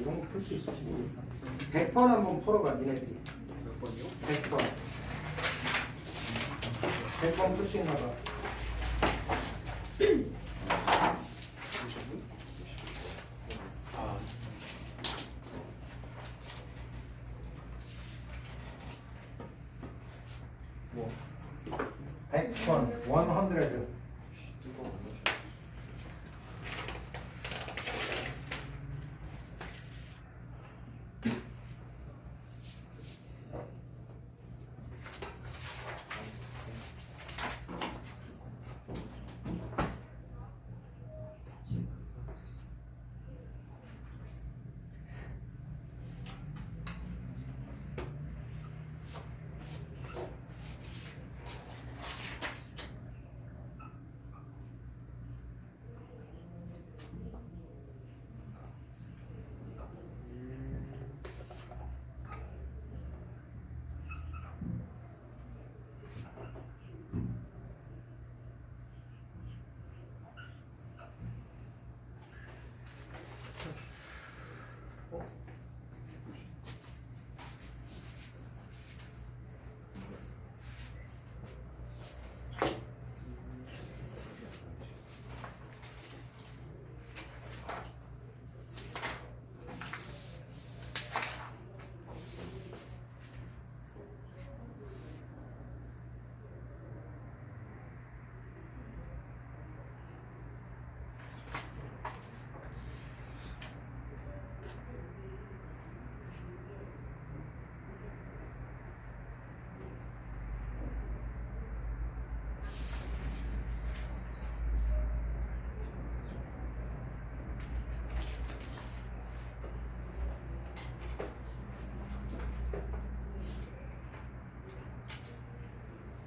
이런 거 풀 수 있을지 모르겠다 100번 한번 풀어봐 니네들이. 몇 번이요? 100번. 100번 풀 수 있나 봐. 아, 뭐. 100번 100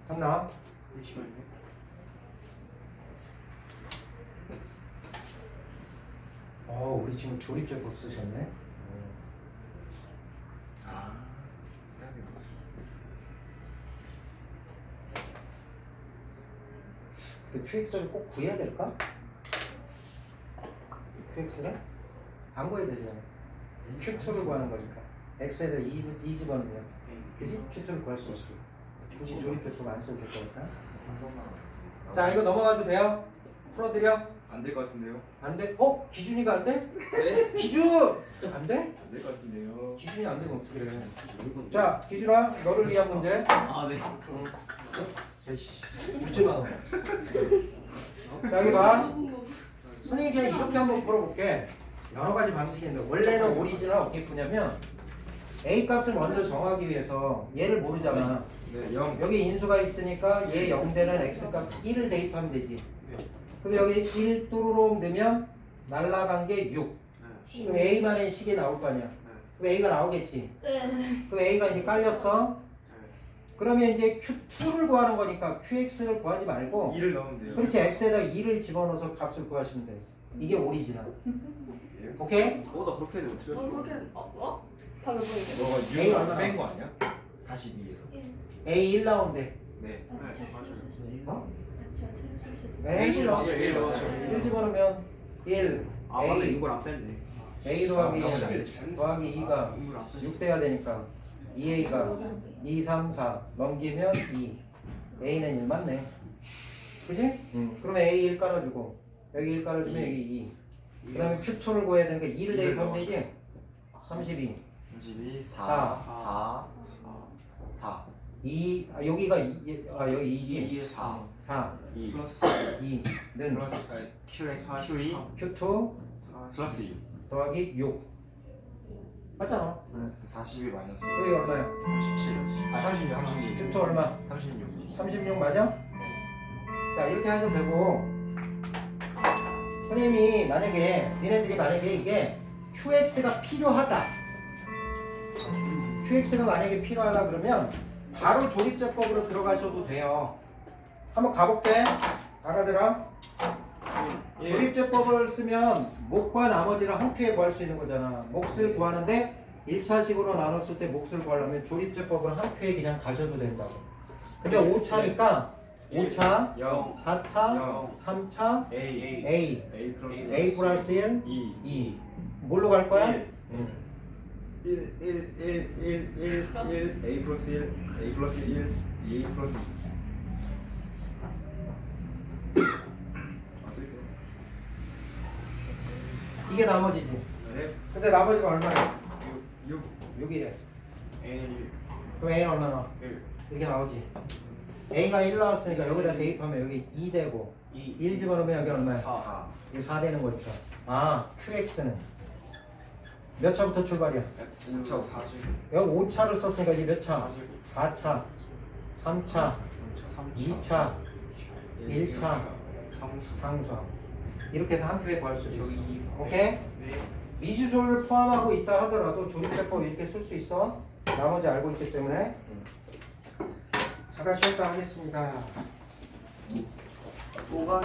됐나? 잠시만요. 어 우리 지금 조립제법 쓰셨네 아? 근데 QX를 꼭 구해야 될까? QX를? 안 구해야 되잖아 Q2를 구하는 거니까 X에다 2, 2 집어넣으면 그지? Q2를 구할 수 있지 굳이 조립제법 안 써도 될 거니까 자 이거 넘어가도 돼요? 풀어드려? 안 될 것 같은데요? 안 돼? 어? 기준이가 안 돼? 네? 기준! 안 돼? 안 될 것 같은데요? 기준이 안 되면 어떻게 해 자 기준아 너를 위한 문제 아 네. 제씨 묻지 마. 자 여기 봐. 선생님이 그냥 이렇게 한번 풀어볼게. 여러 가지 방식이 있는데 원래는 오리지널 어떻게 푸냐면 a 값을 먼저 정하기 위해서 얘를 모르잖아. 네, 0. 여기 인수가 있으니까 얘 0되는 x 값 1을 대입하면 되지. 그럼 여기 1 또르륵 넣으면 날라간 게 6. 그럼 a만의 식이 나올 거 아니야. 그럼 a가 나오겠지. 그럼 a가 이제 깔렸어. 그러면 이제 q2를 구하는 거니까 qx를 구하지 말고 2를 넣으면 돼요. 그렇지 x에다 2를 집어넣어서 값을 구하시면 돼. 이게 오리지널. 예? 오케이? 어나 그렇게 해도 어떻게 어 그렇게 어? 어? 너가 에이, 6을 얼마나? 뺀 거 아니야? 42에서. a 1 나온대. 네. 어? 제가 틀릴 수 있어요. a 1 나온대. 맞아요, A 맞아요. 1 집어넣으면 1 아 맞다 a 이걸 안 뺐네. a 더하기 아, 1 더하기 2가 이걸 안 뺐어. 6 돼야 되니까 2a가 2, 3, 4 넘기면 2 a는 1 맞네. 그지? 응. 그러면 a 1 깔아주고 여기 1 깔아주면 이. 여기 2. 그 다음에 q2를 구해야 되니까 2를 이를 대입하면. 되지? 32 32, 4, 사. 4, 4, 2 아, 여기가 2, 아 여기 2지? 2에 4 4 2. 플러스 2는 플러스 아니, Q에 Q2 Q2 플러스 2. 더하기 6 맞잖아 42 마이너스 여기 얼마야? 37. 아, 36, 36. Q2 얼마? 36. 36 맞아? 자 이렇게 하셔도 되고 선생님이 만약에 니네들이 만약에 이게 QX가 필요하다 QX가 만약에 필요하다 그러면 바로 조립제법으로 들어가셔도 돼요. 한번 가볼게. 아가들아 예. 조립제법을 쓰면 목과 나머지를 한 큐에 구할 수 있는 거잖아. 몫을 구하는데 1차식으로 나눴을 때 몫을 구하려면 조립제법을 한 큐에 그냥 가셔도 된다고. 근데 5차니까 5차, 0, 4차, 영. 3차, A, A, A. 플러스 A 플러스 1, 2, 2 뭘로 갈 거야? 1. 응. 1 1 1 1 1 1 A 플러스 1 A 플러스 1 2 플러스 2 아, 또 있구나. 이게 나머지지. 네. 근데 나머지가 얼마야? 6 6이래. A는 1 그럼 A는 얼마나? 1 이렇게 나오지. A가 1 나왔으니까 여기다 대입하면 여기 2 되고 2 1 집어넣으면 여기 얼마야? 4 이게 4 되는 거죠. 아, QX는 몇 차부터 출발이야? X 5차 4 여기 5차를 썼으니까 이게 몇 차? 4 4차, 3차, 2차, 1차, 상수 상수하고 이렇게 해서 한 표에 구할 수 있어. 저기 오케이? 네 미수소를 포함하고 있다 하더라도 조립제법 이렇게 쓸 수 있어. 나머지 알고 있기 때문에. 잠깐 쉬었다 하겠습니다. 뭐가